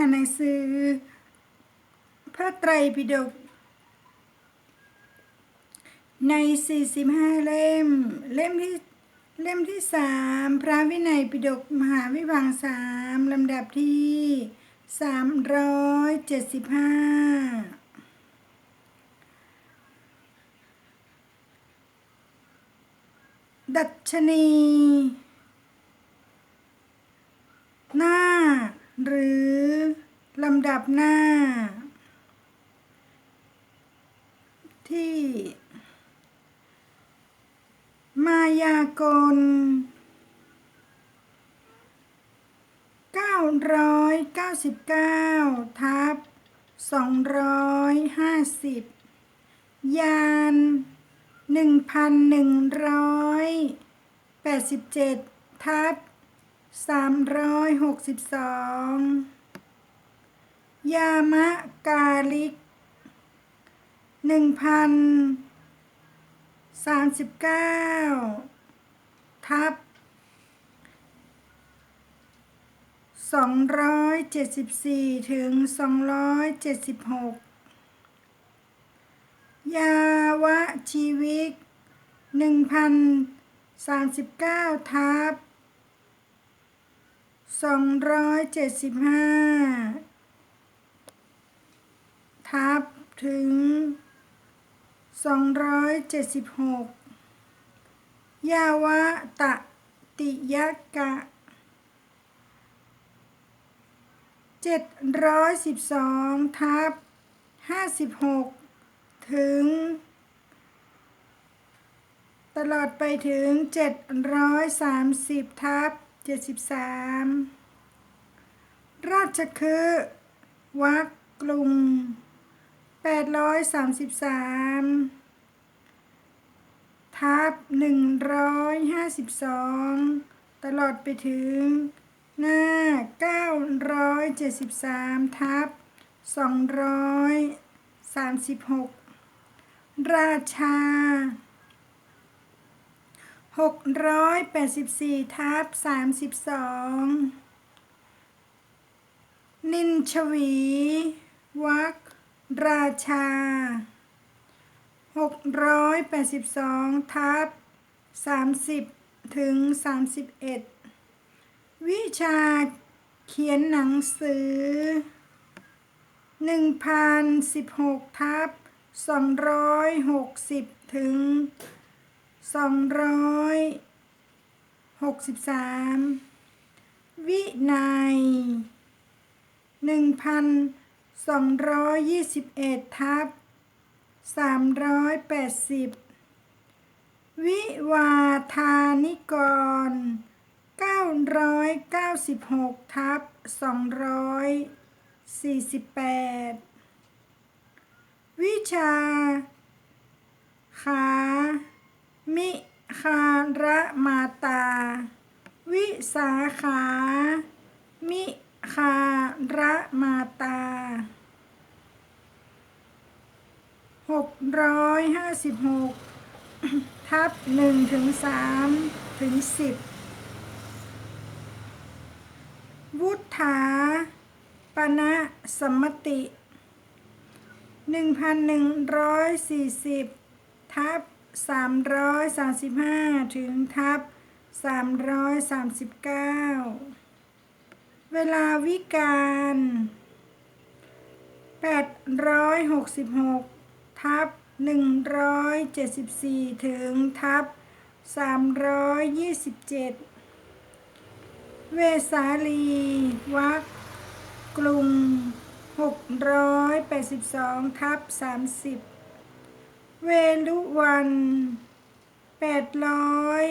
อ่านหนังสือพระไตรปิฎกใน 45 เล่ม เล่มที่เล่มที่สามพระวินัยปิฎกมหาวิพังสามลำดับที่สามร้อยเจ็ดสิบห้าดัชนี หน้า หรือ ลำดับหน้า ที่ มายากล999ทับ250ยาน1,187ทับ362ยามะกาลิก1,000สามสิบเก้าทับสองร้อยเจ็ดสิบสี่ถึงสองร้อยเจ็ดสิบหก ยาวะชีวิกหนึ่งพันสามสิบเก้าทับสองร้อยเจ็ดสิบห้าทับถึงสองร้อยเจ็ดสิบหกยาวะตะติยกะเจ็ดร้อยสิบสองทับห้าสิบหก ถึง ตลอดไปถึงเจ็ดร้อยสามสิบทับเจ็ดสิบสามราชคือวักกรุง แปดร้อยสามสิบสามทับหนึ่งร้อยห้าสิบสองตลอดไปถึง หน้าเก้าร้อยเจ็ดสิบสามทับสองร้อยสามสิบหกราชาหกร้อยแปดสิบสี่ทับสามสิบสองนินชวี วัก ราชา 682 ทับ 30 ถึง 31 วิชาเขียนหนังสือ 1016 ทับ 260 ถึง 263 วินัย 1,000 สองร้อยยี่สิบเอ็ดทับสามร้อยแปดสิบวิวาทานิกรเก้าร้อยเก้าสิบหกทับสองร้อยสี่สิบแปดวิชา ขามิคาระมาตา วิสาขา มิ คาระมาตาหกร้อยห้าสิบหกทับหนึ่งถึงสามถึงสิบวุฒาปณะสมมติหนึ่งพันหนึ่งร้อยสี่สิบทับสามร้อยสามสิบห้าถึงทับสามร้อยสามสิบเก้า เวลาวิการแปดร้อยหกสิบหกทับหนึ่งร้อยเจ็ดสิบสี่ถึงทับสามร้อยยี่สิบเจ็ดเวสาลีวักกรุงหกร้อยแปดสิบสองทับสามสิบเวลุวันแปดร้อย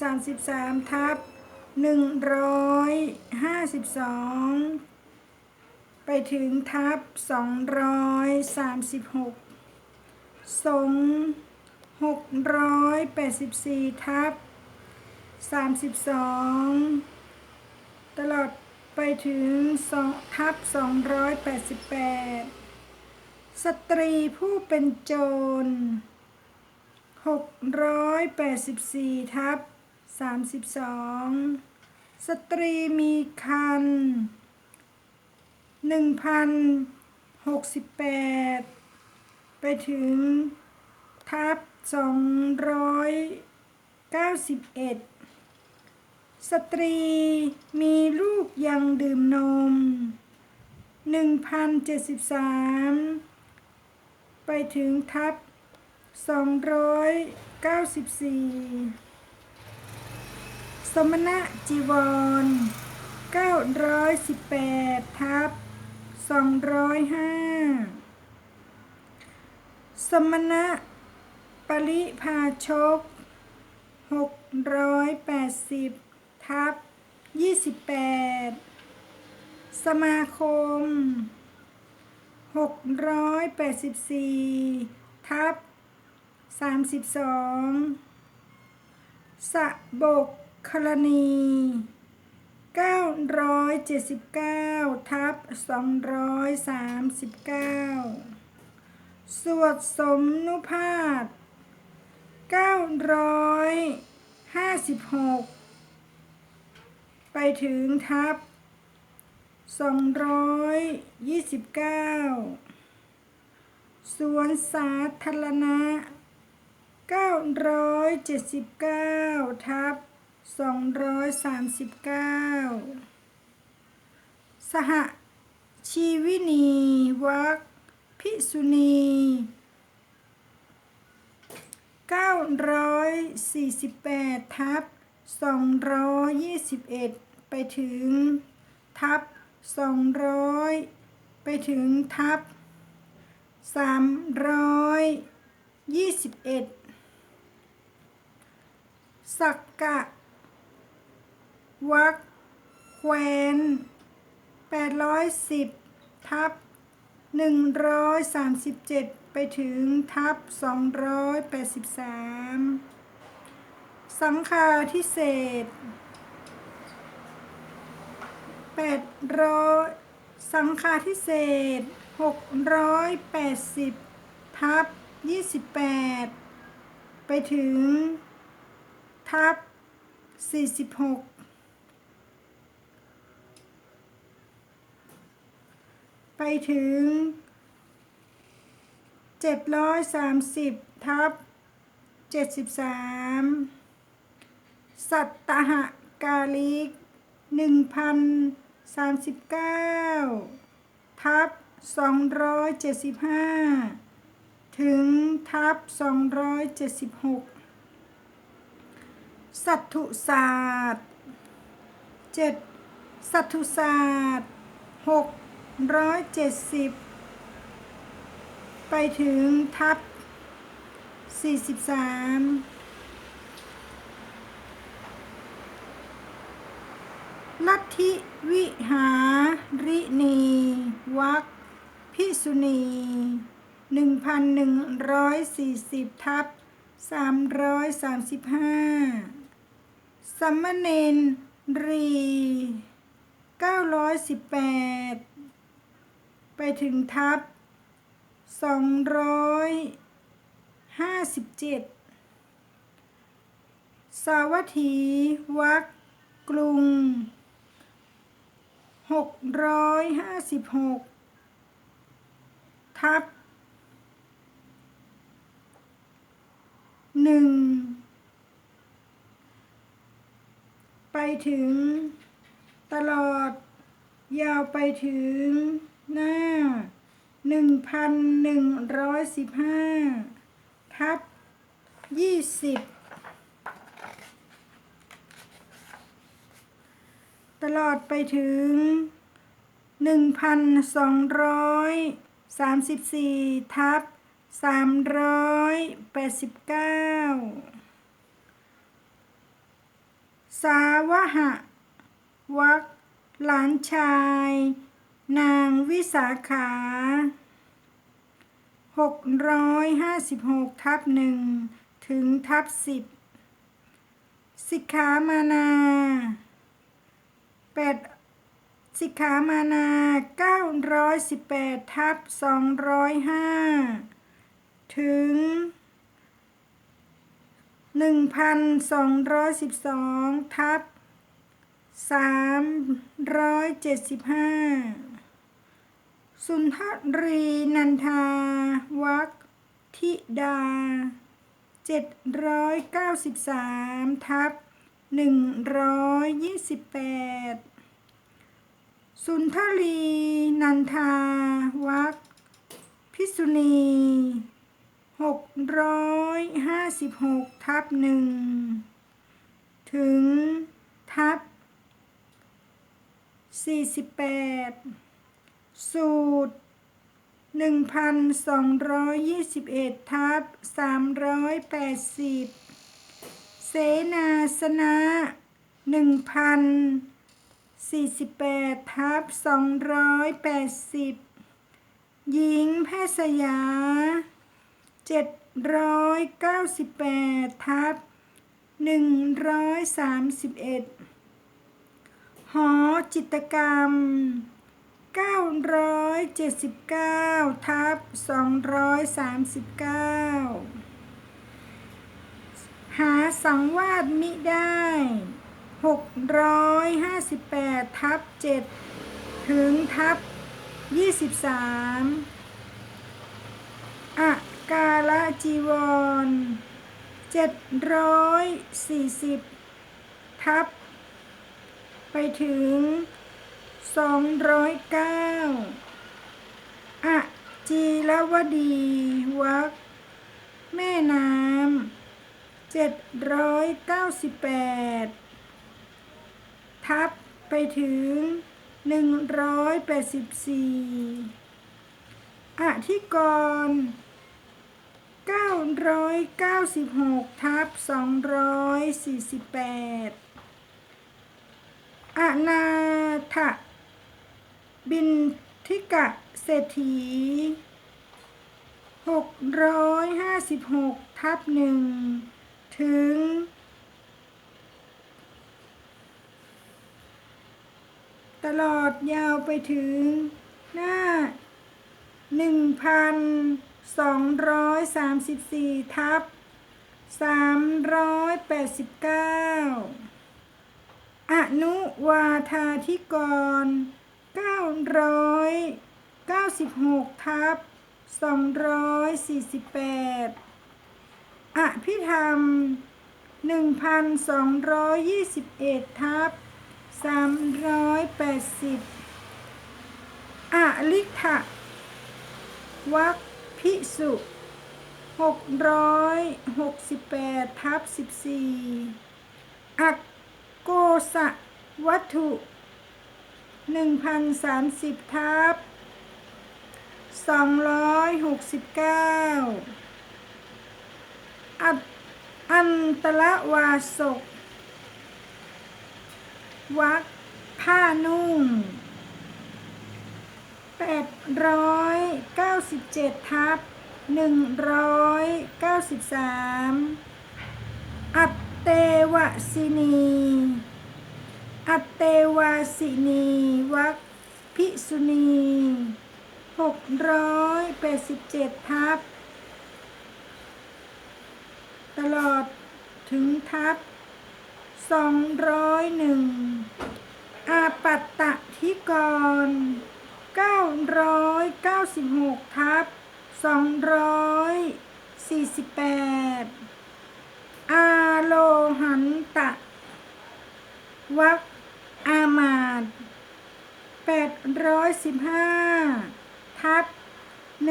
สามสิบสามทับ หนึ่งร้อยห้าสิบสองไปถึงทับสองร้อยสามสิบหกสงหกร้อยแปดสิบสี่ทับสามสิบสองตลอดไปถึงสองทับสองร้อยแปดสิบแปดสตรีผู้เป็นโจรหกร้อยแปดสิบสี่ทับ สามสิบสองสตรีมีคันหนึ่งพันหกสิบแปดไปถึง ทับสองร้อยเก้าสิบเอ็ดสตรีมีลูกยังดื่มนมหนึ่งพันเจ็ดสิบสามไปถึงทับสองร้อยเก้า สมณะจีวรเก้าร้อยสิบแปดทับสองร้อยห้าสมณะปริภาชกหกร้อยแปดสิบทับยี่สิบแปดสมาคมหกร้อยแปดสิบสี่ทับสามสิบสองสะบก คลณีเก้าร้อยเจ็ดสิบเก้าทับสองร้อยสามสิบเก้าสวดสมนุภาพเก้าร้อยห้าสิบหกไปถึงทับสองร้อยยี่สิบเก้าสวนสาธารณะเก้าร้อยเจ็ดสิบเก้าทับ สองร้อยสามสิบเก้าสหชีวินีวักพิสุณีเก้าร้อยสี่สิบแปดทับสองร้อยยี่สิบเอ็ดไปถึงทับสองร้อยไปถึงทับสามร้อยยี่สิบเอ็ดสักกะ วักแควน810 ทับ 137 ไปถึงทับ 283 สังคาทิเศษ800สังคาทิเศษ 680 ทับ 28 ไปถึงทับ 46 ไปถึงเจ็ดร้อยสามสิบทับเจ็ดสิบสามสัตตหกาลิกหนึ่งพันสามสิบเก้าทับสองร้อยเจ็ดสิบห้าถึงทับสองร้อยเจ็ดสิบหกสัตถุศาสตร์เจ็ดสัตถุศาสตร์หก ร้อยเจ็ดสิบไปถึงทับสี่สิบสามลัทธิวิหารินีวักพิสุณีหนึ่งพันหนึ่งร้อยสี่สิบทับสามร้อยสามสิบห้าสัมมเนรีเก้าร้อยสิบแปด ไปถึงทับสองร้อยห้าสิบเจ็ดสาวัตถี วักกรุงหกร้อยห้าสิบหกทับหนึ่งไปถึงตลอดยาวไปถึง หน้าหนึ่งพันหนึ่งร้อยสิบห้าทับยี่สิบตลอดไปถึงหนึ่งพันสองร้อยสามสิบสี่ทับสามร้อยแปดสิบเก้าสาวหะวักหลานชาย นางวิสาขาหกร้อยห้าสิบหกทับหนึ่งถึงทับสิบสิกขามานาแปดสิกขามานาเก้าร้อยสิบแปดทับสองร้อยห้าถึงหนึ่งพันสองร้อยสิบสองทับสามร้อยเจ็ดสิบห้า สุนทรีนันทา วักธิดา 793 ทับ 128 สุนทรีนันทา วักพิสุณี 656 ทับหนึ่งถึงทับ48 สูตร 1,221 ทับ 380 เสนาสนะ 1,048 ทับ 280 หญิงแพทย์สยา 798 ทับ 131 หอจิตกรรม 979ทับ239 หาสังวาสมิได้ 658ทับ7ถึงทับ23อะกาลจีวร 740 ทับไปถึง 209อะจีรวดีวักแม่น้ำ798ทับไปถึง184อธิกร996ทับ248อนาถ บินทิกะเศรษฐี656ทับหนึ่งถึงตลอดยาวไปถึงหน้า 1,234 ทับ 389 อนุวาธาธิกร 996ทับ248 อภิธรรม 1,221ทับ380 อลิทะวักพิสุ668ทับ14 อักโกสะวัตถุ 1,030ทับ269 อัอันตละวาสกวักผ้านุ่ง 897 ทับ 193 อัตเตวสินี อัตเตวาสินีวักพิสุณี687ทับ ตลอดถึงทับ201อาปัตตะทิกร996ทับ248อาโลหันตะวัก อามาต815 ทับ 140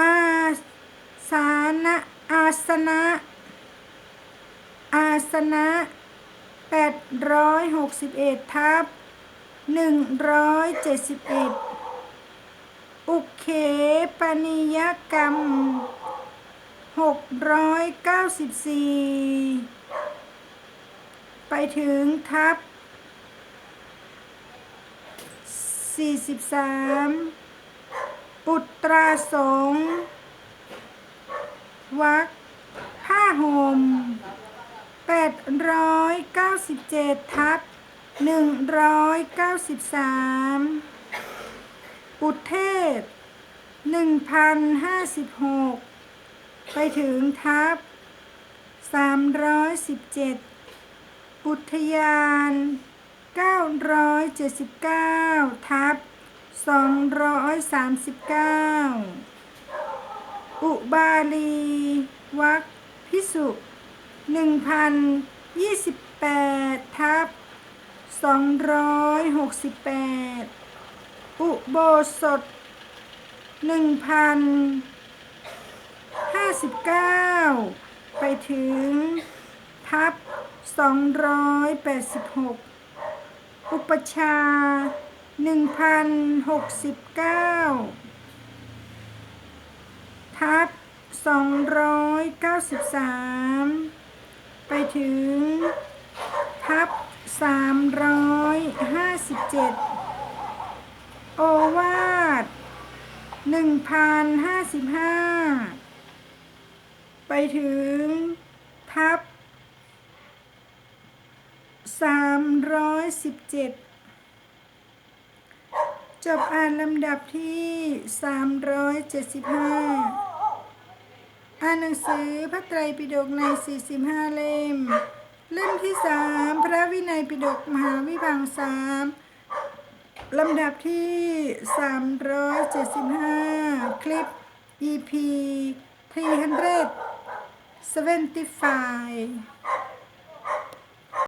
อาสานะอาสนะ อาสนะ 861 ทับ 171 อุเคปนิยกรรม 694ไปถึงทับ43อุตราสงวักผ้าห่ม897ทับ193อุเทศ1,056 ไปถึงทับ317 อุทยาน 979 ทับ 239 อุบาลี วักพิสุ1028 ทับ 268 อุโบสถ 59 ไปถึง ทับ 286 อุปชา 1,069 ทับ 293 ไปถึง ทับ 357 โอวาท1,055 ไปถึงทับ317จบอ่านลำดับที่375อ่านหนังสือพระไตรปิฎกใน45เล่ม เล่มที่3พระวินัยปิฎกมหาวิพังสามลำดับที่ 375 คลิป EP 375